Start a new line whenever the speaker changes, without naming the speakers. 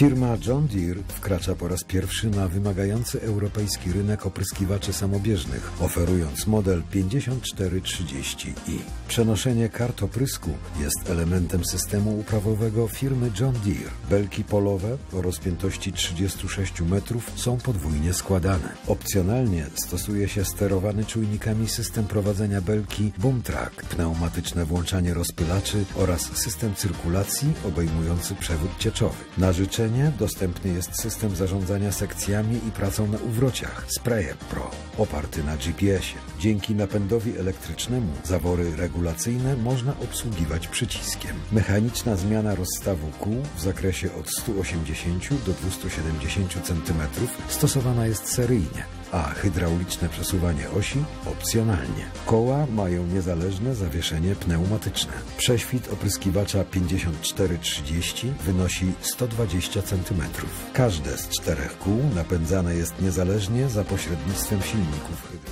Firma John Deere wkracza po raz pierwszy na wymagający europejski rynek opryskiwaczy samobieżnych, oferując model 5430i. Przenoszenie kart oprysku jest elementem systemu uprawowego firmy John Deere. Belki polowe o rozpiętości 36 metrów są podwójnie składane. Opcjonalnie stosuje się sterowany czujnikami system prowadzenia belki Boomtrack, pneumatyczne włączanie rozpylaczy oraz system cyrkulacji obejmujący przewód cieczowy. Na życzenie dostępny jest system zarządzania sekcjami i pracą na uwrociach Sprayer Pro, oparty na GPS-ie. Dzięki napędowi elektrycznemu zawory regulacyjne można obsługiwać przyciskiem. Mechaniczna zmiana rozstawu kół w zakresie od 180 do 270 cm stosowana jest seryjnie a hydrauliczne przesuwanie osi opcjonalnie. Koła mają niezależne zawieszenie pneumatyczne. Prześwit opryskiwacza 5430 wynosi 120 cm. Każde z czterech kół napędzane jest niezależnie za pośrednictwem silników.